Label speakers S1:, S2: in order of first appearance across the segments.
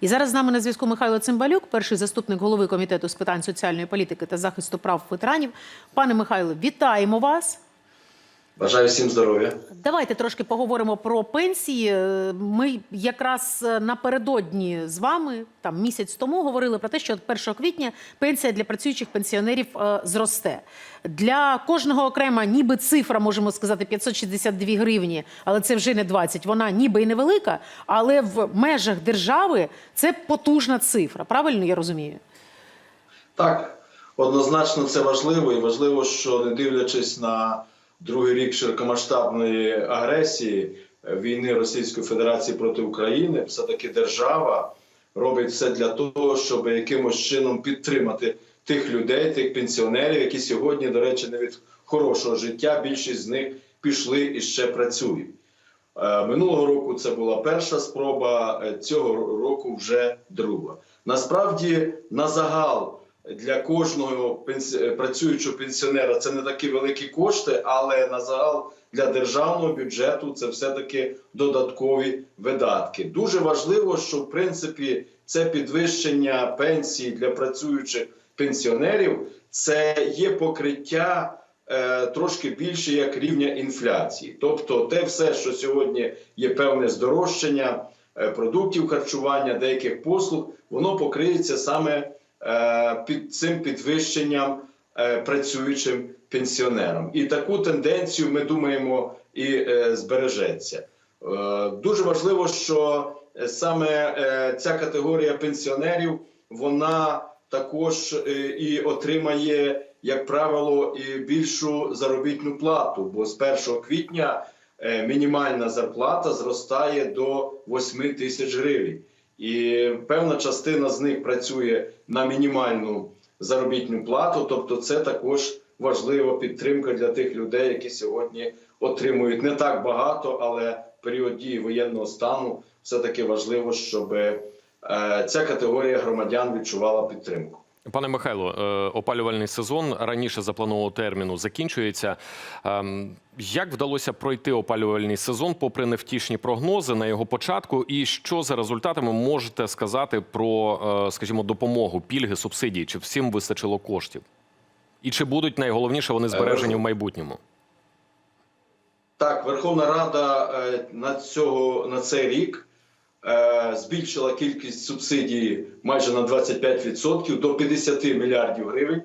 S1: І зараз з нами на зв'язку Михайло Цимбалюк, перший заступник голови комітету з питань соціальної політики та захисту прав ветеранів. Пане Михайло, вітаємо вас.
S2: Бажаю всім здоров'я.
S1: Давайте трошки поговоримо про пенсії. Ми якраз е, напередодні з вами, там місяць тому, говорили про те, що 1 квітня пенсія для працюючих пенсіонерів е, зросте. Для кожного окрема, ніби цифра, можемо сказати, 562 гривні, але це вже не 20. Вона ніби і невелика, але в межах держави це потужна цифра. Правильно я розумію?
S2: Так, однозначно це важливо, і важливо, що не дивлячись на другий рік широкомасштабної агресії е, війни Російської Федерації проти України, все-таки держава робить все для того, щоб якимось чином підтримати тих людей, тих пенсіонерів, які сьогодні, до речі, не від хорошого життя. Більшість з них пішли і ще працюють. Е, Минулого року це була перша спроба, е, цього року вже друга. Насправді, на загал для кожного е, працюючого пенсіонера це не такі великі кошти, але на загал для державного бюджету це все-таки додаткові видатки. Дуже важливо, що в принципі це підвищення пенсії для працюючих пенсіонерів це є покриття е, трошки більше як рівня інфляції. Тобто, те все, що сьогодні є певне здорожчання е, продуктів харчування, деяких послуг, воно покриється саме під цим підвищенням е, працюючим пенсіонерам. І таку тенденцію ми думаємо і е, збережеться. Е, Дуже важливо, що е, саме е, ця категорія пенсіонерів вона також е, і отримає, як правило, і більшу заробітну плату, бо з 1 квітня е, мінімальна зарплата зростає до 8 тисяч гривень. І певна частина з них працює на мінімальну заробітну плату, тобто це також важлива підтримка для тих людей, які сьогодні отримують не так багато, але в період дії воєнного стану все-таки важливо, щоб е, ця категорія громадян відчувала підтримку.
S3: Пане Михайло, е, опалювальний сезон раніше запланованого терміну закінчується. Ем, Як вдалося пройти опалювальний сезон, попри невтішні прогнози на його початку, і що за результатами можете сказати про, е, скажімо, допомогу, пільги, субсидії? Чи всім вистачило коштів? І чи будуть найголовніше вони збережені в майбутньому?
S2: Так, Верховна Рада е, на цього на цей рік збільшила кількість субсидій майже на 25% до 50 мільярдів гривень.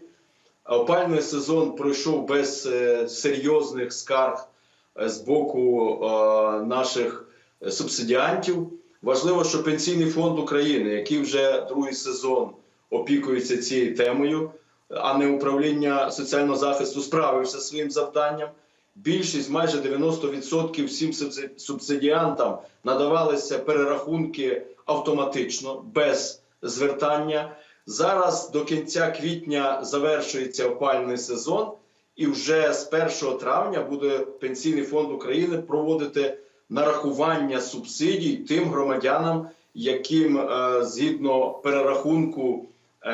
S2: Опальний сезон пройшов без е, серйозних скарг е, з боку е, наших субсидіантів. Важливо, що Пенсійний фонд України, який вже другий сезон опікується цією темою, а не управління соціального захисту, справився своїм завданням. Більшість, майже 90% всім субсидіантам надавалися перерахунки автоматично, без звертання. Зараз до кінця квітня завершується опальний сезон, і вже з 1 травня буде Пенсійний фонд України проводити нарахування субсидій тим громадянам, яким е, згідно перерахунку, е,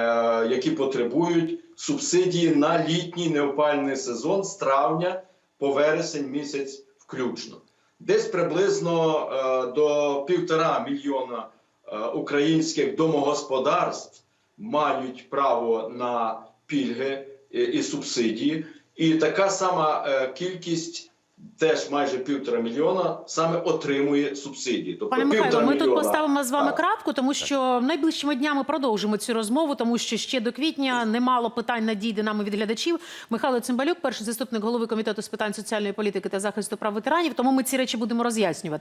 S2: які потребують субсидії на літній неопальний сезон з травня по вересень місяць включно. Десь приблизно е, до півтора мільйона е, українських домогосподарств мають право на пільги і, субсидії, і така сама е, кількість. Теж майже півтора мільйона саме отримує субсидії. Тобто
S1: Пане Михайло, ми тут поставимо з вами
S2: Так.
S1: крапку, тому що найближчими днями продовжимо цю розмову, тому що ще до квітня немало питань надійде нами від глядачів. Михайло Цимбалюк, перший заступник голови комітету з питань соціальної політики та захисту прав ветеранів. Тому ми ці речі будемо роз'яснювати.